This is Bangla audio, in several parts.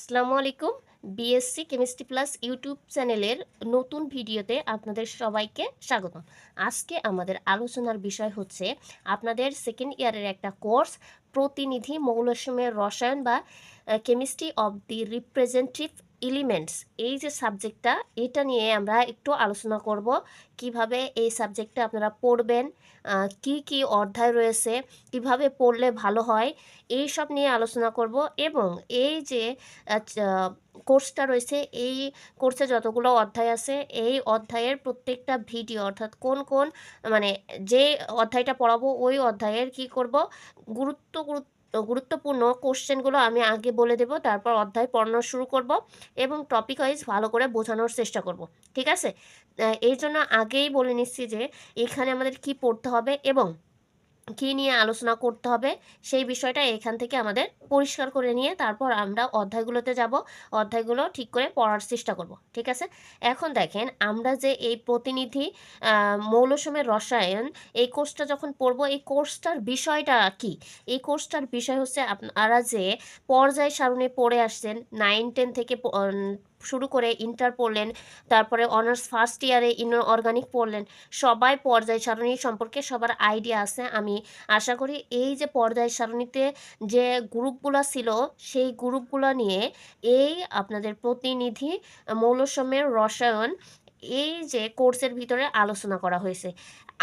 আসসালামু আলাইকুম। বিএসসি কেমিস্ট্রি প্লাস ইউটিউব চ্যানেলের নতুন ভিডিওতে আপনাদের সবাইকে স্বাগত আজকে আমাদের আলোচনার বিষয় হচ্ছে আপনাদের সেকেন্ড ইয়ারের একটা কোর্স প্রতিনিধি মৌলসমূহের রসায়ন বা chemistry of the representative elements এই যে সাবজেক্টটা এটা নিয়ে আমরা একটু আলোচনা করব কীভাবে এই সাবজেক্টটা আপনারা পড়বেন কি কি অধ্যায় রয়েছে কীভাবে পড়লে ভালো হয় এই সব নিয়ে আলোচনা করব এবং এই যে আচ্ছা, কোর্সটা রয়েছে, এই কোর্সে যতগুলো অধ্যায় আছে, এই অধ্যায়ের প্রত্যেকটা ভিডিও, অর্থাৎ কোন কোন মানে যে অধ্যায়টা পড়াবো, ওই অধ্যায়ের কি করব, গুরুত্ব গুরুত্ব গুরুত্বপূর্ণ কোশ্চেনগুলো আমি আগে বলে দেব, তারপর অধ্যায় পড়ানো শুরু করব এবং টপিক ওয়াইজ ভালো করে বোঝানোর চেষ্টা করব, ঠিক আছে? এই জন্য আগেই বলে নিচ্ছি যে এখানে আমাদের কি পড়তে হবে এবং কী নিয়ে আলোচনা করতে হবে সেই বিষয়টা এখান থেকে আমাদের পরিষ্কার করে নিয়ে তারপর আমরা অধ্যায়গুলোতে যাব। অধ্যায়গুলো ঠিক করে পড়ার চেষ্টা করব, ঠিক আছে? এখন দেখেন, আমরা যে এই প্রতিনিধি মৌলসমের রসায়ন, এই কোর্সটা যখন পড়ব, এই কোর্সটার বিষয়টা কি? এই কোর্সটার বিষয় হচ্ছে আপনারা যে পর্যায় সারণে পড়ে আসছেন নাইন টেন থেকে শুরু করে ইন্টার পড়লেন, তারপরে অনার্স ফার্স্ট ইয়ারে ইনর অর্গানিক পড়লেন, সবাই পর্যায় সারণী সম্পর্কে সবার আইডিয়া আছে। আমি আশা করি এই যে পর্যায় সারণীতে যে গ্রুপগুলো ছিল, সেই গ্রুপগুলো নিয়ে এই আপনাদের প্রতিনিধি মৌলসমের রসায়ন এই যে কোর্সের ভিতরে আলোচনা করা হয়েছে।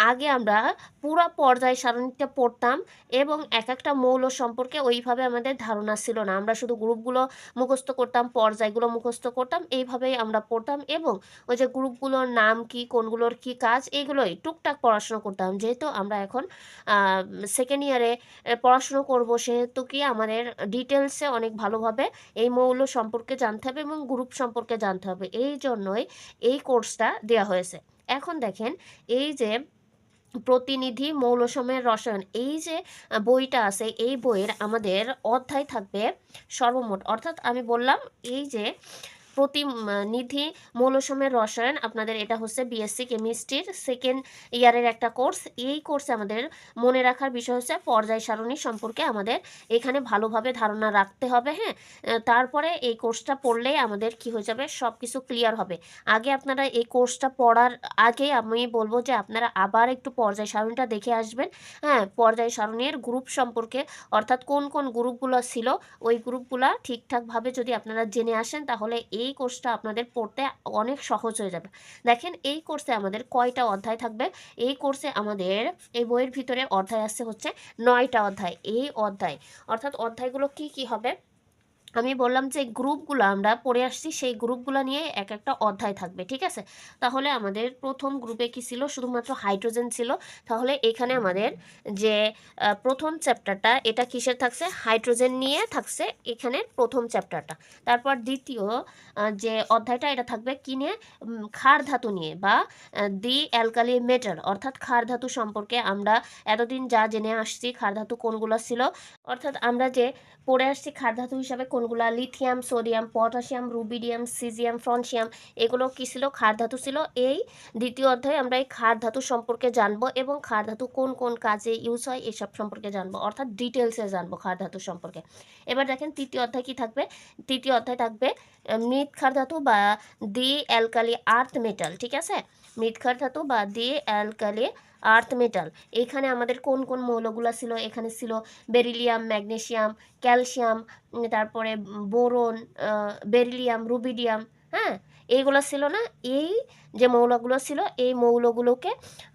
আগে আমরা পুরো পর্যায় সারণীটা পড়তাম এবং এক একটা মৌল সম্পর্কে ওইভাবে আমাদের ধারণা ছিল না। আমরা শুধু গ্রুপগুলো মুখস্থ করতাম, পর্যায়গুলো মুখস্থ করতাম, এইভাবেই আমরা পড়তাম এবং ওই যে গ্রুপগুলোর নাম কি, কোনগুলোর কি কাজ এগুলোই টুকটাক পড়াশোনা করতাম। যেহেতু আমরা এখন সেকেন্ড ইয়ারে পড়াশুনো করব, সেহেতু কি আমাদের ডিটেলসে অনেক ভালোভাবে এই মৌল সম্পর্কে জানতে হবে এবং গ্রুপ সম্পর্কে জানতে হবে। এই জন্যই এই কোর্সটা দেওয়া হয়েছে। এখন দেখেন, এই যে প্রতিনিধি মৌলসমের রসায়ন। এই যে বইটা আছে, এই বইয়ের আমাদের অধ্যায় থাকবে সর্বমোট। অর্থাৎ আমি বললাম, এই যে প্রতিনিধি মৌলসমের রসায়ন। আপনাদের এটা হচ্ছে বিএসসি কেমিস্ট্রির সেকেন্ড ইয়ারের একটা কোর্স এই কোর্সে আমাদের মনে রাখার বিষয় হচ্ছে পর্যায় সারণী সম্পর্কে আমাদের এখানে ভালোভাবে ধারণা রাখতে হবে হ্যাঁ? তারপরে এই কোর্সটা পড়লেই আমাদের কি হয়ে যাবে? সব কিছু ক্লিয়ার হবে। আগে আপনারা এই কোর্সটা পড়ার আগে আমি বলব যে আপনারা আবার একটু পর্যায় সারণীটা দেখে আসবেন। হ্যাঁ পর্যায় সারণীর গ্রুপ সম্পর্কে, অর্থাৎ কোন কোন গ্রুপগুলো ছিল, ওই গ্রুপগুলো ঠিকঠাকভাবে যদি আপনারা জেনে আসেন, তাহলে এই কোর্সটা আপনাদের পড়তে অনেক সহজ হয়ে যাবে। দেখেন এই কোর্সে আমাদের কয়টা অধ্যায় থাকবে? এই কোর্সে আমাদের এই বইয়ের ভিতরে অধ্যায় আসছে হচ্ছে নয়টা অধ্যায়। এই অধ্যায়, অর্থাৎ অধ্যায়গুলো কি কি হবে? আমি বললাম যে গ্রুপগুলো আমরা পড়ে আসছি সেই গ্রুপগুলো নিয়ে এক একটা অধ্যায় থাকবে ঠিক আছে? তাহলে আমাদের প্রথম গ্রুপে কি ছিল? শুধুমাত্র হাইড্রোজেন ছিল। তাহলে এখানে আমাদের যে প্রথম চ্যাপ্টারটা এটা কিসের থাকছে? হাইড্রোজেন নিয়ে থাকছে এখানে প্রথম চ্যাপ্টারটা তারপর দ্বিতীয় যে অধ্যায়টা এটা থাকবে কিনে ক্ষার ধাতু নিয়ে বা দি অ্যালকালি মেটাল অর্থাৎ ক্ষার ধাতু সম্পর্কে আমরা এতদিন যা জেনে আসছি ক্ষার ধাতু কোনগুলো ছিল অর্থাৎ আমরা যে পড়ে আসছি ক্ষার ধাতু হিসাবে কোনগুলা? Lithium, sodium, potassium, rubidium, caesium francium এগুলো কী ছিল? ক্ষার ধাতু ছিল। এই দ্বিতীয় অধ্যায়ে আমরা এই ক্ষার ধাতু সম্পর্কে জানব এবং ক্ষার ধাতু কোন কোন কাজে ইউজ হয় এসব সম্পর্কে জানব। অর্থাৎ ডিটেলসে জানব ক্ষার ধাতু সম্পর্কে। এবার দেখেন তৃতীয় অধ্যায় কি থাকবে? তৃতীয় অধ্যায় থাকবে মৃৎ ক্ষার ধাতু বা দি অ্যালকালি আর্থ মেটাল, ঠিক আছে? ক্ষার ধাতু বা দিয়ে অ্যালকালে আর্থ মেটাল। এখানে আমাদের কোন কোন মৌলগুলো ছিল? এখানে ছিল বেরিলিয়াম ম্যাগনেশিয়াম ক্যালসিয়াম তারপরে বোরন বেরিলিয়াম, রুবিডিয়াম হ্যাঁ? এইগুলো ছিল না, এই যে মৌলগুলো ছিল, এই মৌলগুলোকে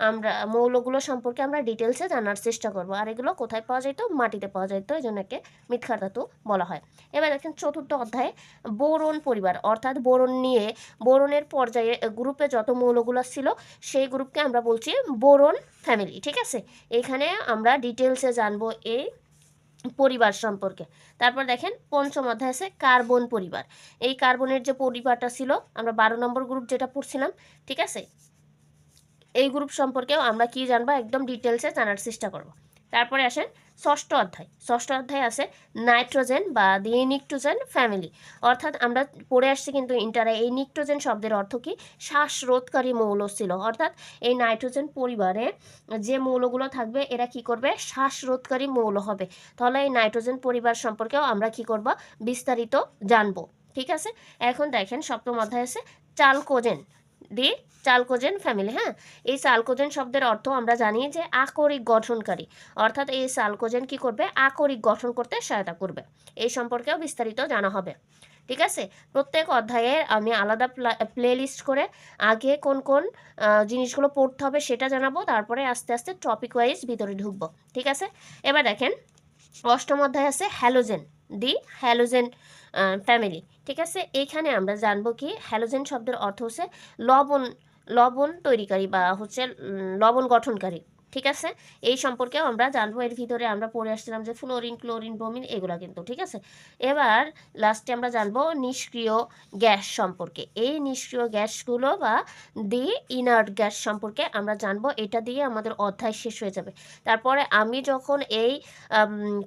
আমরা, মৌলগুলো সম্পর্কে আমরা ডিটেলসে জানার চেষ্টা করব। আর এগুলো কোথায় পাওয়া যেত মাটিতে পাওয়া যেত এই জন্য একে মিথ্যার ধাতু বলা হয়। এবার দেখেন চতুর্থ অধ্যায়ে, বোরন পরিবার, অর্থাৎ বোরন নিয়ে, বোরনের পর্যায়ে গ্রুপে যত মৌলগুলো ছিল, সেই গ্রুপকে আমরা বলছি বোরন ফ্যামিলি, ঠিক আছে? এখানে আমরা ডিটেলসে জানব, এই পরিবার সম্পর্কে। তারপর দেখেন পঞ্চম অধ্যায় আছে কার্বন পরিবার। এই কার্বনের যে পরিবারটা ছিল, আমরা বারো নম্বর গ্রুপ যেটা পড়ছিলাম, ঠিক আছে? এই গ্রুপ সম্পর্কেও আমরা কি জানব? একদম ডিটেলসে জানার চেষ্টা করব। তারপরে আসেন ষষ্ঠ অধ্যায়। ষষ্ঠ অধ্যায় আছে নাইট্রোজেন বা দি নিকট্রোজেন ফ্যামিলি। অর্থাৎ আমরা পড়ে আসছি কিন্তু ইন্টারে এই নিকট্রোজেন শব্দের অর্থ কি? শ্বাসরোধকারী মৌল ছিল। অর্থাৎ এই নাইট্রোজেন পরিবারে যে মৌলগুলো থাকবে, এরা কি করবে? শ্বাসরোধকারী মৌল হবে। তাহলে এই নাইট্রোজেন পরিবার সম্পর্কেও আমরা কি করব? বিস্তারিত জানব। ঠিক আছে? এখন দেখেন সপ্তম অধ্যায় আছে চালকোজেন। দি চালকোজেন ফ্যামিলি হ্যাঁ? এই চালকোজেন শব্দের অর্থ আমরা জানি যে আকরিক গঠনকারী। অর্থাৎ এই চালকোজেন কি করবে? আকরিক গঠন করতে সহায়তা করবে। এই সম্পর্কেও বিস্তারিত জানা হবে। ঠিক আছে? প্রত্যেক অধ্যায়ে আমি আলাদা প্লে লিস্ট করে আগে কোন কোন জিনিসগুলো পড়তে হবে সেটা জানাব, তারপরে আস্তে আস্তে টপিক ওয়াইজ ভিতরে ঢুকবো। ঠিক আছে? এবার দেখেন, অষ্টম অধ্যায় আছে হ্যালোজেন দি হ্যালোজেন ফ্যামিলি ঠিক আছে? এখানে আমরা জানব কি হ্যালোজেন শব্দের অর্থ হচ্ছে লবণ লবণ তৈরিকারী বা হচ্ছে লবণ গঠনকারী। ঠিক আছে? এই সম্পর্কেও আমরা জানব। এর ভিতরে আমরা পড়ে আসছিলাম যে ফ্লোরিন ক্লোরিন ব্রোমিন এগুলো কিন্তু, ঠিক আছে? এবার লাস্টে আমরা জানব নিষ্ক্রিয় গ্যাস সম্পর্কে। এই নিষ্ক্রিয় গ্যাসগুলো বা দি ইনার্ট গ্যাস সম্পর্কে আমরা জানব। এটা দিয়ে আমাদের অধ্যায় শেষ হয়ে যাবে। তারপরে আমি যখন এই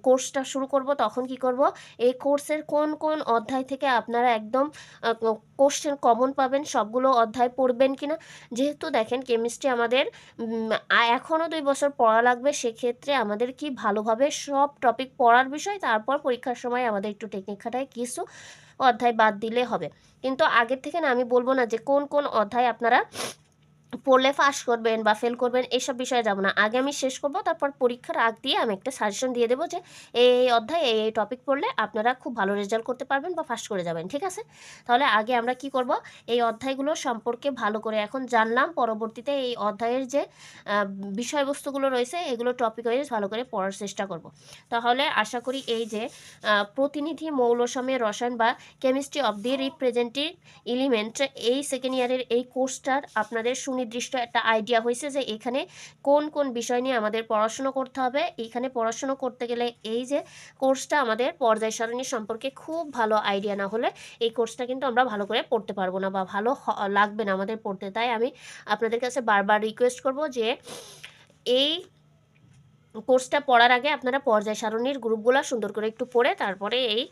কোর্সটা শুরু করব, তখন কি করব? এই কোর্সের কোন কোন অধ্যায় থেকে আপনারা একদম কোশ্চেন কমন পাবেন, সবগুলো অধ্যায় পড়বেন কিনা? যেহেতু দেখেন কেমিস্ট্রি আমাদের এখনও দুই বছর পড়া লাগবে, সেক্ষেত্রে আমাদের কি ভালোভাবে সব টপিক পড়ার বিষয়, তারপর পরীক্ষার সময় আমাদের একটু টেকনিক খাটায় কিছু অধ্যায় বাদ দিলে হবে। কিন্তু আগের থেকে না আমি বলব না যে কোন কোন অধ্যায় আপনারা পড়লে পাস করবেন বা ফেল করবেন এইসব বিষয়ে যাব না। আগে আমি শেষ করব, তারপর পরীক্ষার আগ দিয়ে আমি একটা সাজেশন দিয়ে দেবো যে এই অধ্যায় এই এই টপিক পড়লে আপনারা খুব ভালো রেজাল্ট করতে পারবেন বা ফার্স্ট করে যাবেন, ঠিক আছে? তাহলে আগে আমরা কি করব? এই অধ্যায়গুলো সম্পর্কে ভালো করে এখন জানলাম, পরবর্তীতে এই অধ্যায়ের যে বিষয়বস্তুগুলো রয়েছে, এগুলো টপিক ওয়াইজ ভালো করে পড়ার চেষ্টা করব। তাহলে আশা করি এই যে প্রতিনিধি মৌলসমের রসায়ন বা chemistry of the representative element এই সেকেন্ড ইয়ারের এই কোর্সটার আপনাদের সুনির্দিষ্ট একটা আইডিয়া হয়েছে যে এখানে কোন কোন বিষয় নিয়ে আমাদের পড়াশুনো করতে হবে। এখানে পড়াশুনো করতে গেলে এই যে কোর্সটা আমাদের পর্যায় সারণী সম্পর্কে খুব ভালো আইডিয়া না হলে এই কোর্সটা কিন্তু আমরা ভালো করে পড়তে পারব না বা ভালো লাগবে না আমাদের পড়তে। তাই আমি আপনাদের কাছে বারবার রিকোয়েস্ট করব যে এই কোর্সটা পড়ার আগে আপনারা পর্যায় সারণীর গ্রুপগুলো সুন্দর করে একটু পড়ে তারপরে এই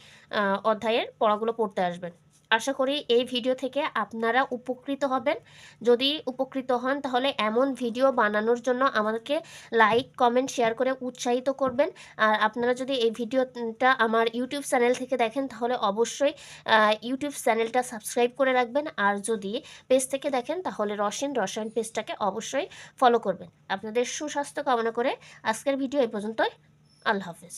অধ্যায়ের পড়াগুলো পড়তে আসবেন। আশা করি এই ভিডিও থেকে আপনারা উপকৃত হবেন। যদি উপকৃত হন, তাহলে এমন ভিডিও বানানোর জন্য আমাদেরকে লাইক কমেন্ট শেয়ার করে উৎসাহিত করবেন। আর আপনারা যদি এই ভিডিওটা আমার ইউটিউব চ্যানেল থেকে দেখেন, তাহলে অবশ্যই ইউটিউব চ্যানেলটা সাবস্ক্রাইব করে রাখবেন। আর যদি পেজ থেকে দেখেন, তাহলে রসিন রসায়ন পেজটাকে অবশ্যই ফলো করবেন। আপনাদের সুস্বাস্থ্য কামনা করে আজকের ভিডিও এই পর্যন্তই। আল্লাহ হাফেজ।